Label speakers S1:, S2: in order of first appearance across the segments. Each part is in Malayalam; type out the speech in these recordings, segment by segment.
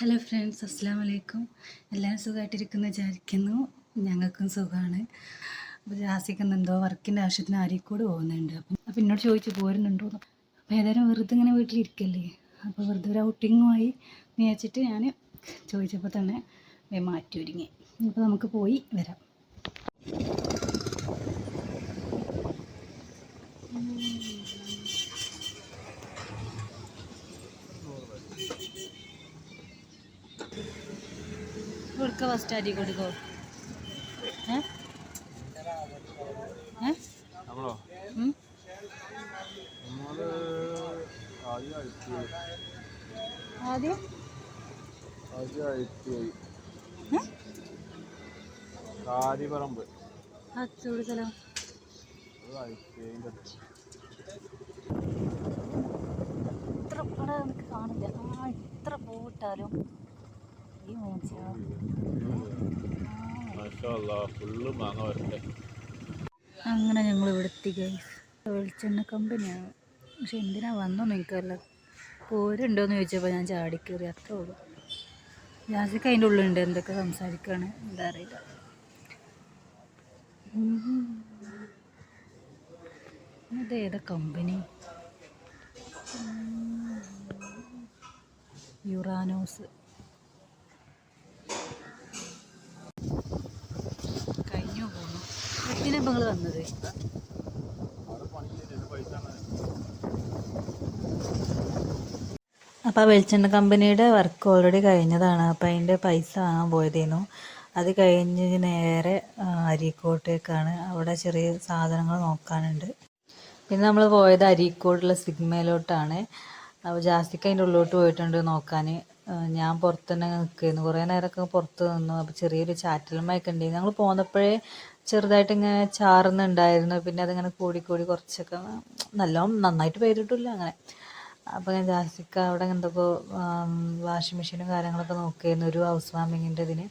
S1: ഹലോ ഫ്രണ്ട്സ് അസ്സാം വലൈക്കും എല്ലാവരും സുഖമായിട്ടിരിക്കുന്നു വിചാരിക്കുന്നു. ഞങ്ങൾക്കും സുഖമാണ് അപ്പോൾ ജാസിക്കുന്ന എന്തോ വർക്കിന്റെ ആവശ്യത്തിന് അരീക്കോട് പോകുന്നുണ്ട്. അപ്പം അപ്പം എന്നോട് ചോദിച്ചു പോരുന്നുണ്ടോ അപ്പം അപ്പോൾ ഏതായാലും വെറുതെ ഇങ്ങനെ വീട്ടിലിരിക്കല്ലേ. അപ്പോൾ വെറുതെ ഒരു ഔട്ടിങ്ങുമായി വിചാരിച്ചിട്ട് ഞാൻ ചോദിച്ചപ്പോൾ തന്നെ മാറ്റി ഒരുങ്ങി. അപ്പോൾ നമുക്ക് പോയി വരാം. കൊടുക്ക ഫസ്റ്റ് അരി കൊടുക്കോ?
S2: ആദ്യം? കാരിപറമ്പ്
S1: സ്ഥലം. ഇത്ര ഇവിടെ കാണില്ല. ആ ഇത്ര പൂവിട്ടാലും അങ്ങനെ ഞങ്ങൾ ഇവിടെ എത്തി ഗൈസ് വെളിച്ചെണ്ണ കമ്പനിയാണ് പക്ഷെ എന്തിനാ വന്നോന്ന് നിങ്ങൾക്കല്ല പോരുണ്ടോയെന്ന് ചോദിച്ചപ്പോൾ ഞാൻ ചാടിക്കേറി അത്രേ ഉള്ളൂ. ജാസിക്ക് അതിന്റെ ഉള്ളിലുണ്ട് എന്തൊക്കെ സംസാരിക്കുകയാണ് എന്താ അറിയില്ല. ഇതേതാ കമ്പനി? യുറാനോസ് കഴിഞ്ഞു പോന്നു എന്തിനാ നിങ്ങൾ വന്നത്? അപ്പോൾ ആ വെളിച്ചെണ്ണ കമ്പനിയുടെ വർക്ക് ഓൾറെഡി കഴിഞ്ഞതാണ്. അപ്പോൾ അതിന്റെ പൈസ വാങ്ങാൻ പോയതേനു. അത് കഴിഞ്ഞ് നേരെ അരീക്കോട്ടേക്കാണ്. അവിടെ ചെറിയ സാധനങ്ങൾ നോക്കാനുണ്ട്. പിന്നെ നമ്മൾ പോയത് അരീക്കോടുള്ള സിഗ്മയിലോട്ടാണ്. അപ്പോൾ ജാസ്തിക്ക് അതിന്റെ ഉള്ളിലോട്ട് പോയിട്ടുണ്ട് നോക്കാൻ ഞാൻ പുറത്ത് നിൽക്കുന്നു കുറേ നേരമൊക്കെ പുറത്ത് നിന്നു. അപ്പോൾ ചെറിയൊരു ചാറ്റൽ മഴയൊക്കെ ഉണ്ടായിരുന്നു. ഞങ്ങൾ പോന്നപ്പോഴേ ചെറുതായിട്ട് ഇങ്ങനെ ചാറുന്നുണ്ടായിരുന്നു. പിന്നെ അതിങ്ങനെ കൂടി കൂടി കുറച്ചൊക്കെ നല്ലോണം നന്നായിട്ട് പെയ്തിട്ടില്ല അങ്ങനെ. അപ്പോൾ ഞാൻ ജാസിക്ക അവിടെ എന്തൊക്കെ വാഷിംഗ് മെഷീനും കാര്യങ്ങളൊക്കെ നോക്കിയിരുന്നു ഒരു ഹൗസ് വാമിങ്ങിന്റെ ഇതിന്.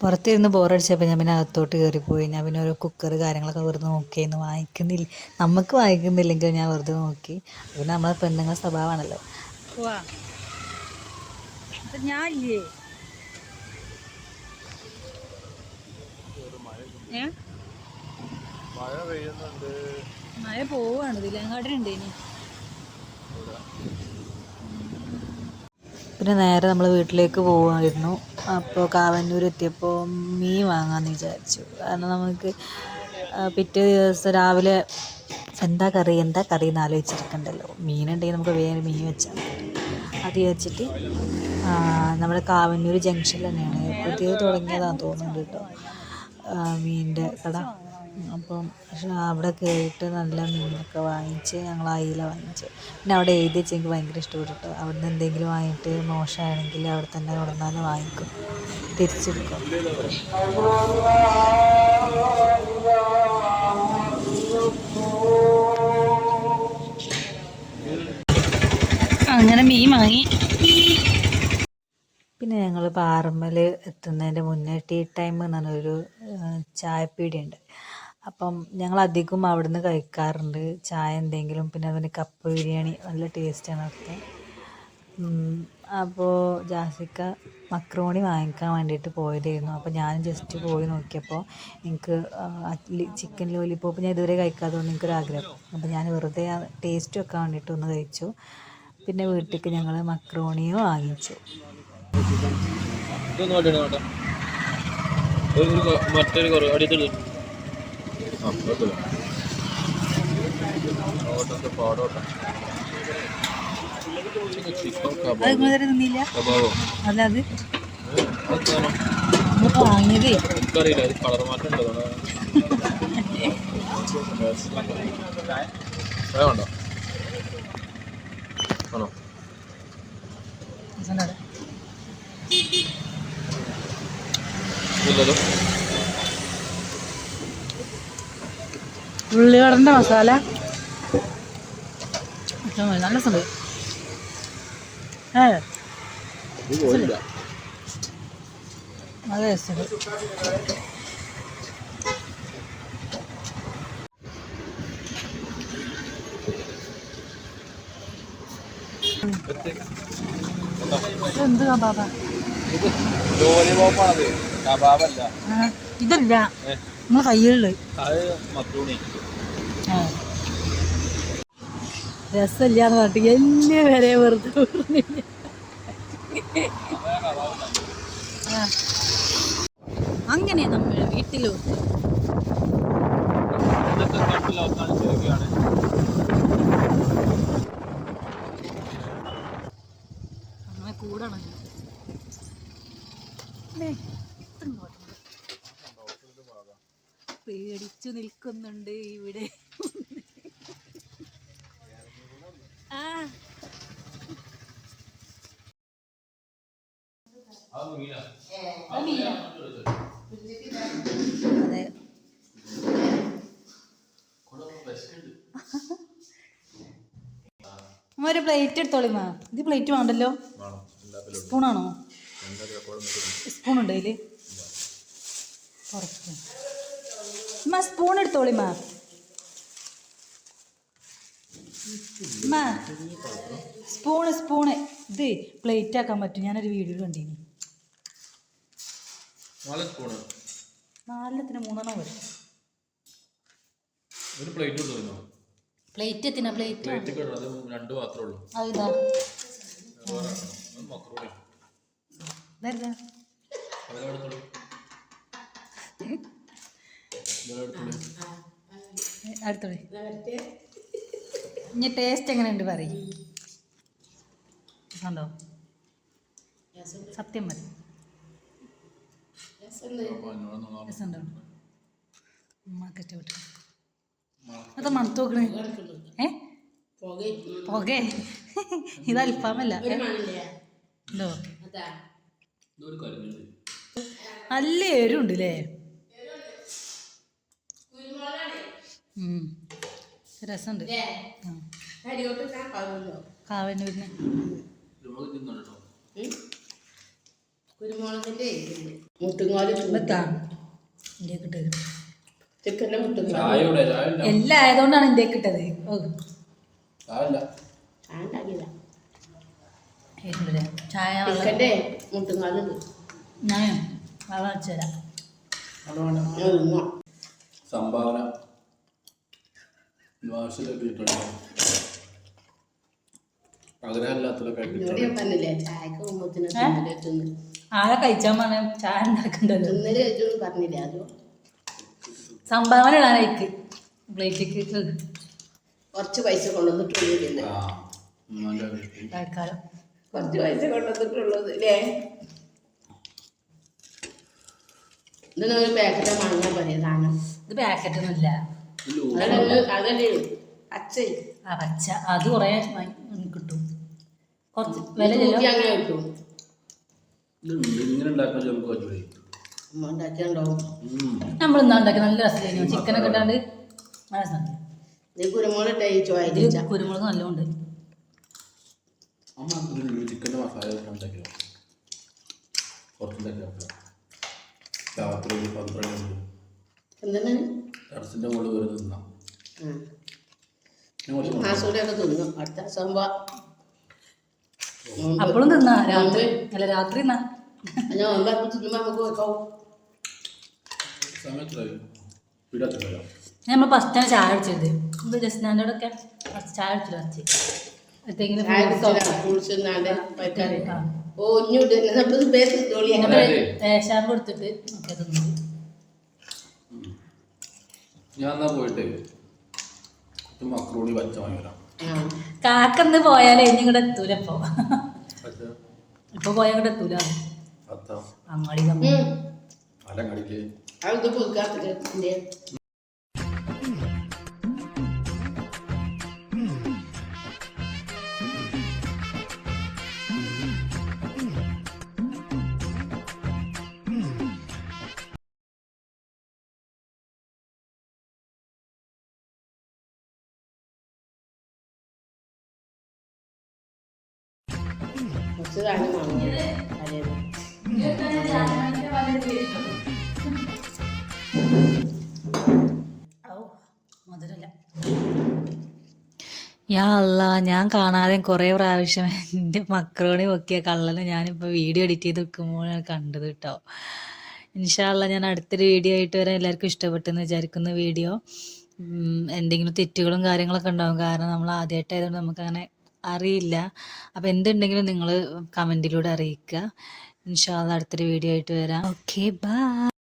S1: പുറത്തിരുന്ന് ബോറടിച്ചപ്പോൾ ഞാൻ പിന്നെ അകത്തോട്ട് കയറിപ്പോയി ഞാൻ പിന്നെ ഓരോ കുക്കർ കാര്യങ്ങളൊക്കെ വെറുതെ നോക്കിയിരുന്നു വാങ്ങിക്കുന്നില്ല നമുക്ക് വാങ്ങിക്കുന്നില്ലെങ്കിൽ ഞാൻ വെറുതെ നോക്കി. പിന്നെ നമ്മളെ പെണ്ണുങ്ങളുടെ സ്വഭാവമാണല്ലോ ഞാൻ
S2: മഴ പെയ്യുന്നുണ്ട്.
S1: മഴ പോവാണ്. ഇതിലെങ്ങാട്ടിനുണ്ട് ഇനി പിന്നെ നേരെ നമ്മൾ വീട്ടിലേക്ക് പോവായിരുന്നു. അപ്പോൾ കാവന്നൂർ എത്തിയപ്പോൾ മീൻ വാങ്ങാമെന്ന് വിചാരിച്ചു. കാരണം നമുക്ക് പിറ്റേ ദിവസം രാവിലെ എന്താ കറി എന്താ കറി എന്ന് ആലോചിച്ചിരിക്കണ്ടല്ലോ. മീനുണ്ടെങ്കിൽ നമുക്ക് വേറെ മീൻ വെച്ചാൽ അത് വെച്ചിട്ട് നമ്മുടെ കാവന്നൂർ ജംഗ്ഷനിൽ തന്നെയാണ്. പുതിയത് തുടങ്ങിയതാണെന്ന് തോന്നുന്നുണ്ട് കേട്ടോ. മീനിന്റെ കട. അപ്പം പക്ഷേ അവിടെ കയറിയിട്ട് നല്ല മീനൊക്കെ വാങ്ങിച്ച് ഞങ്ങൾ അയില വാങ്ങിച്ച്. പിന്നെ അവിടെ എഴുതി വെച്ച് എനിക്ക് ഭയങ്കര ഇഷ്ടപ്പെട്ടു കേട്ടോ അവിടെ നിന്ന് എന്തെങ്കിലും വാങ്ങിയിട്ട് മോശമാണെങ്കിൽ അവിടെ തന്നെ കൊടുന്നാലും വാങ്ങിക്കും. തിരിച്ചെടുക്കും. അങ്ങനെ മീൻ വാങ്ങി. പിന്നെ ഞങ്ങൾ പാറമ്മൽ എത്തുന്നതിന്റെ മുന്നേ ടീ ടൈം എന്ന് പറഞ്ഞൊരു ചായപ്പീടിയുണ്ട്. അപ്പം ഞങ്ങൾ അധികം അവിടുന്ന് കഴിക്കാറുണ്ട്. ചായ എന്തെങ്കിലും പിന്നെ അതിന് കപ്പ് ബിരിയാണി നല്ല ടേസ്റ്റാണ് അവിടുത്തെ. അപ്പോൾ ജാസിക്ക മക്രോണി വാങ്ങിക്കാൻ വേണ്ടിയിട്ട് പോയതായിരുന്നു. അപ്പോൾ ഞാൻ ജസ്റ്റ് പോയി നോക്കിയപ്പോൾ എനിക്ക് ചിക്കൻ ലോലിപ്പോപ്പ് ഞാൻ ഇതുവരെ കഴിക്കാത്തതുകൊണ്ട് എനിക്കൊരാഗ്രഹം അപ്പോൾ ഞാൻ വെറുതെ ടേസ്റ്റ് വെക്കാൻ വേണ്ടിയിട്ട് ഒന്ന് കഴിച്ചു. പിന്നെ വീട്ടിലേക്ക് ഞങ്ങൾ മക്രോണിയും വാങ്ങിച്ചു.
S2: ഇതൊന്നും വേണ്ടി നോട്ടെ മറ്റൊരു കുറവ്. അടിയത്തിൽ ഓട്ടത്തെ പാടോട്ടെ എനിക്കറിയില്ല അത് കളർ മാറ്റം ഉണ്ടോ വേണ്ടോ ആണോ ഇല്ലല്ലോ
S1: ഉള്ളിവടന്റെ മസാല. നല്ല സംഭവം ഏ.
S2: ഇത് പോയില്ല
S1: നല്ല ടേസ്റ്റ്
S2: കേട്ടോ
S3: എന്ത് കബാബ
S2: ഇത് ലോലിപോപ്പാണത്. കബാബല്ല.
S3: ഇതല്ല. നമ്മളെ കയ്യിലുള്ളത് രസമില്ലാന്ന് പറഞ്ഞിട്ട് എന്നെ വരെ വെറുതെ. അങ്ങനെ നമ്മൾ വീട്ടിലോട്ട്. അങ്ങനെ കൂടണല്ലോ പേടിച്ചു നിൽക്കുന്നുണ്ട് ഇവിടെ. ആ. അതെ. ഒരു പ്ലേറ്റ് എടുത്തോളിമാ ഇത് പ്ലേറ്റ് വേണ്ടല്ലോ? സ്പൂണാണോ? സ്പൂൺ ഉണ്ട് അതിൽ കുറച്ച് മാ സ്പൂൺ എടുത്തോളിമാ അമ്മ സ്പൂണ് സ്പൂണ് ഇത് പ്ലേറ്റ് ആക്കാൻ പറ്റും. ഞാനൊരു വീഡിയോ കണ്ടിനി. നാലെണ്ണത്തിന് മൂന്നെണ്ണം വരും.
S2: ഒരു പ്ലേറ്റ്
S3: പ്ലേറ്റ് എത്തിന? പ്ലേറ്റ്
S2: രണ്ട് മാത്രമേ ഉള്ളൂ. അത് മക്രൂണി
S3: അടുത്തോളി ഇനി ടേസ്റ്റ് എങ്ങനെയുണ്ട് പറയും. കണ്ടോ? സത്യം മതി ഉമ്മാക്ക് ഇഷ്ടപ്പെട്ടു അത് ഏ? പുകേ. ഇത് അൽഫാമല്ല. നല്ല എരുണ്ട് അല്ലേ രസമുണ്ട്. കാവന് പിന്നെ.
S2: നമുക്ക് തിന്നുണ്ട് കേട്ടോ
S4: കുരുമുളകിന്റെ മുട്ടുങ്ങോൽ
S3: ഇന്ത്യയ്ക്ക് ഇട്ടത്.
S4: ചിക്കന്റെ മുട്ടുങ്ങോൽ
S2: ചായ ഇവിടെ ചായ ഇല്ല.
S3: എല്ലാം ആയതുകൊണ്ടാണ് ഇന്ത്യ കിട്ടത്
S2: ചായ ഇല്ല.
S4: ഞാൻ മുട്ടുങ്ങോലുണ്ട്
S3: വെള്ളം. വെച്ചുതരാം
S2: സംഭാവന വാശിലൊക്കെ ഇട്ടുണ്ട് ആഗ്രഹമില്ലാത്തതൊക്കെ
S4: എന്നോട്
S2: കിട്ടും
S4: ഞാൻ പറഞ്ഞില്ലേ ചായക്ക് തിന്ന്
S3: ആരെ കഴിച്ചാൽ പറഞ്ഞ? ചായ ഉണ്ടാക്കണ്ടല്ലോ.
S4: ഇന്നലെ പറഞ്ഞില്ല അതോ?
S3: സംഭാവന ഇടാൻ ഇടാനായിക്ക് പ്ലേറ്റിക്ക്.
S4: കുറച്ച് പൈസ കൊണ്ടുവന്നിട്ടുള്ളൂ
S2: ആ ഉമ്മാന്റെ വീട്ടിൽ
S3: തൽക്കാലം.
S4: കുറച്ച് പൈസ കൊണ്ടുവന്നിട്ടുള്ളത് അല്ലേ ഇതിന് ഒരു പാക്കറ്റ് വാങ്ങാൻ സാധനം
S3: ഇത് പാക്കറ്റ്
S4: അച്ഛൻ
S3: ആ പച്ച. അത് കുറേ കിട്ടും. കുറച്ച് വില
S4: അങ്ങനെ കിട്ടും.
S3: നമ്മൾ ഇന്നാ ഉണ്ടാക്കി നല്ല രസമായിരുന്നു ചിക്കനൊക്കെ ഇട്ടാണ്ട് നല്ല
S4: കുരുമുളക്
S3: നല്ലോണ്ട്.
S2: ചിക്കന്റെ മസാല ഉണ്ടാക്കിയോ പന്ത്രണ്ട് ടെറസിന്റെ മുകളിൽ വരെ തിന്നാം.
S4: മാസൂടെയൊക്കെ തിന്നു. അടുത്ത ദിവസം
S3: അപ്പോഴും തിന്നാ? രാത്രി? അല്ല രാത്രി തിന്നാ?
S4: ഞാൻ തിന്നുമ്പോൾ നമുക്ക് വെക്കാവും
S3: നമ്മൾ ഫസ്റ്റ് ആണ് ചായ അടിച്ചത് ഇത് ഫസ്റ്റ് ചായ അടിച്ചിട്ട് വരച്ച്. എന്തെങ്കിലും fruits ഓ-
S4: ഫ്രൂട്ട്സ് തിന്നാണ്ട് വയ്ക്കാറ്
S3: ആ.
S4: ഓ ഇഞ്ഞൂട്ട് നമ്മൾ പേര് തോളിയാ
S3: അങ്ങനെ
S2: അതെ.
S3: റേഷൻ കൊടുത്തിട്ട് ഒക്കെ തിന്നു
S2: ഞാൻ എന്നാ പോയിട്ട് മക്രോണി പച്ച വാങ്ങി വരാം
S3: കാക്കന്ന് പോയാലേ ഇനി ഇങ്ങോട്ട് എത്തൂല ഇപ്പൊ. ഇപ്പൊ പോയാൽ എത്തൂല. അങ്ങാടി തമ്മിൽ
S2: അലങ്ങടിക്ക്
S4: അത് പുതുക്കാത്തില്ലേ കുറച്ച് കാര്യം വാങ്ങും തലേന്ന്
S3: ഔ, മധുരമില്ല
S1: യാ ഞാൻ കാണാതെ കുറേ പ്രാവശ്യം എന്റെ മക്രോണി പൊക്കിയ കള്ളനെ ഞാനിപ്പോൾ വീഡിയോ എഡിറ്റ് ചെയ്ത് വെക്കുമ്പോഴാണ് കണ്ടത് കേട്ടോ ഇൻഷാല്ല ഞാൻ അടുത്തൊരു വീഡിയോ ആയിട്ട് വരാൻ എല്ലാവർക്കും ഇഷ്ടപ്പെട്ടെന്ന് വിചാരിക്കുന്ന വീഡിയോ എന്തെങ്കിലും തെറ്റുകളും കാര്യങ്ങളൊക്കെ ഉണ്ടാവും. കാരണം നമ്മൾ ആദ്യമായിട്ടായതുകൊണ്ട് നമുക്കങ്ങനെ അറിയില്ല. അപ്പോൾ എന്തുണ്ടെങ്കിലും നിങ്ങൾ കമന്റിലൂടെ അറിയിക്കുക. ഇൻഷാല്ല അടുത്തൊരു വീഡിയോ ആയിട്ട് വരാം. Okay bye